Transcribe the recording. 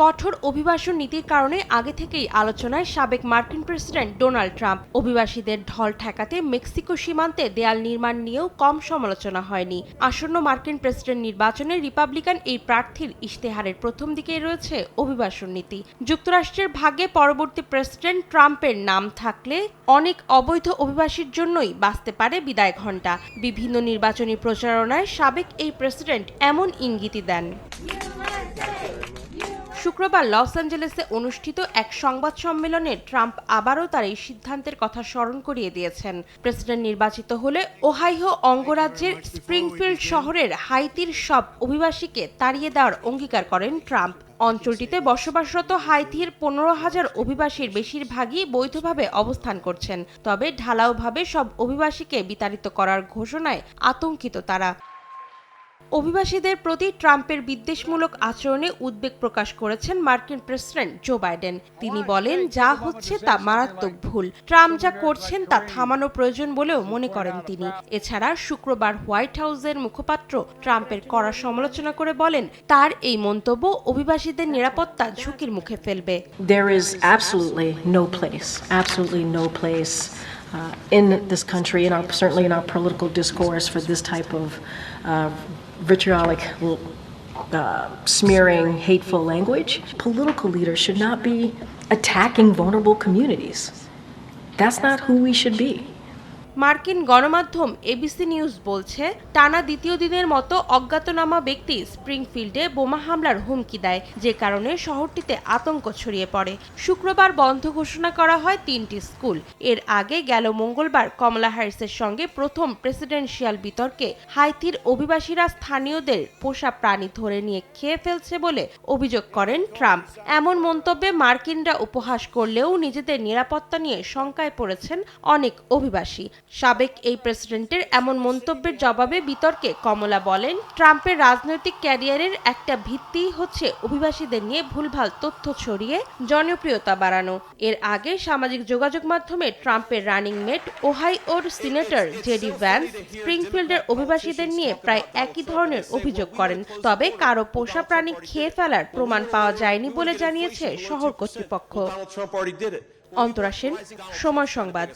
কঠোর অভিবাসন নীতির কারণে আগে থেকেই আলোচনায় সাবেক মার্কিন প্রেসিডেন্ট ডোনাল্ড ট্রাম্প। অভিবাসীদের ঢল ঠেকাতে মেক্সিকো সীমান্তে দেয়াল নির্মাণ নিয়েও কম সমালোচনা হয়নি। আসন্ন মার্কিন প্রেসিডেন্ট নির্বাচনে রিপাবলিকান এই প্রার্থীর ইশতেহারের প্রথম দিকেই রয়েছে অভিবাসন নীতি। যুক্তরাষ্ট্রের ভাগে পরবর্তী প্রেসিডেন্ট ট্রাম্পের নাম থাকলে অনেক অবৈধ অভিবাসীর জন্যই বাঁচতে পারে বিদায় ঘণ্টা। বিভিন্ন নির্বাচনী প্রচারণায় সাবেক এই প্রেসিডেন্ট এমন ইঙ্গিতই দেন। শুক্রবার লস অ্যাঞ্জেলেসে অনুষ্ঠিত এক সংবাদ সম্মেলনে ট্রাম্প আবারও তার এই সিদ্ধান্তের কথা স্মরণ করিয়ে দিয়েছেন। প্রেসিডেন্ট নির্বাচিত হলে ওহাইহো অঙ্গরাজ্যের স্প্রিংফিল্ড শহরের হাইতির সব অভিবাসীকে তাড়িয়ে দেওয়ার অঙ্গীকার করেন ট্রাম্প। অঞ্চলটিতে বসবাসরত হাইতির পনেরো হাজার অভিবাসীর বেশিরভাগই বৈধভাবে অবস্থান করছেন। তবে ঢালাওভাবে সব অভিবাসীকে বিতাড়িত করার ঘোষণায় আতঙ্কিত তারা। অভিবাসীদের প্রতি ট্রাম্পের বিদ্বেষমূলক আচরণে উদ্বেগ প্রকাশ করেছেন মার্কিন প্রেসিডেন্ট জো বাইডেন। তিনি বলেন যা হচ্ছে তা মারাত্মক ভুল। ট্রাম্প যা করছেন তা থামানো প্রয়োজন বলেও মনে করেন তিনি। এছাড়া শুক্রবার হোয়াইট হাউসের মুখপাত্র ট্রাম্পের কড়া সমালোচনা করে বলেন তার এই মন্তব্য অভিবাসীদের নিরাপত্তা ঝুঁকির মুখে ফেলবে। There is absolutely no place, absolutely no place uh, in this country, and our, certainly in our political discourse, for this type of uh, vitriolic, uh, smearing, hateful language. Political leaders should not be attacking vulnerable communities. That's not who we should be. মার্কিন গণমাধ্যম ABC news বলছে, টানা দ্বিতীয় দিনের মতো অজ্ঞাতনামা ব্যক্তি স্প্রিংফিল্ডে বোমা হামলার হুমকি দেয়, যে কারণে শহরটিতে আতঙ্ক ছড়িয়ে পড়ে। শুক্রবার বন্ধ ঘোষণা করা হয় তিনটি স্কুল। এর আগে গেল মঙ্গলবার কমলা হ্যারিসের সঙ্গে প্রথম প্রেসিডেন্সিয়াল বিতর্কে হাইতির অভিবাসীরা স্থানীয়দের পোষা প্রাণী ধরে নিয়ে খেয়ে ফেলছে বলে অভিযোগ করেন ট্রাম্প। এমন মন্তব্যে মার্কিনরা উপহাস করলেও নিজেদের নিরাপত্তা নিয়ে শঙ্কায় পড়েছেন অনেক অভিবাসী। সাবেক এই প্রেসিডেন্টের এমন মন্তব্যের জবাবে বিতর্কে কমলা বলেন ট্রাম্পের রাজনৈতিক ক্যারিয়ারের একটা ভিত্তি হচ্ছে অভিবাসীদের নিয়ে ভুলভাল তথ্য ছড়িয়ে জনপ্রিয়তা বাড়ানো। এর আগে সামাজিক যোগাযোগ মাধ্যমে ট্রাম্পের রানিং মেট ওহাই ওহাইওর সিনেটর জেডি ভ্যান্স স্প্রিংফিল্ডের অভিবাসীদের নিয়ে প্রায় একই ধরনের অভিযোগ করেন। তবে কারও পোষা প্রাণী খেয়ে ফেলার প্রমাণ পাওয়া যায়নি বলে জানিয়েছে শহর কর্তৃপক্ষ. অন্তরা সেন সময় সংবাদ।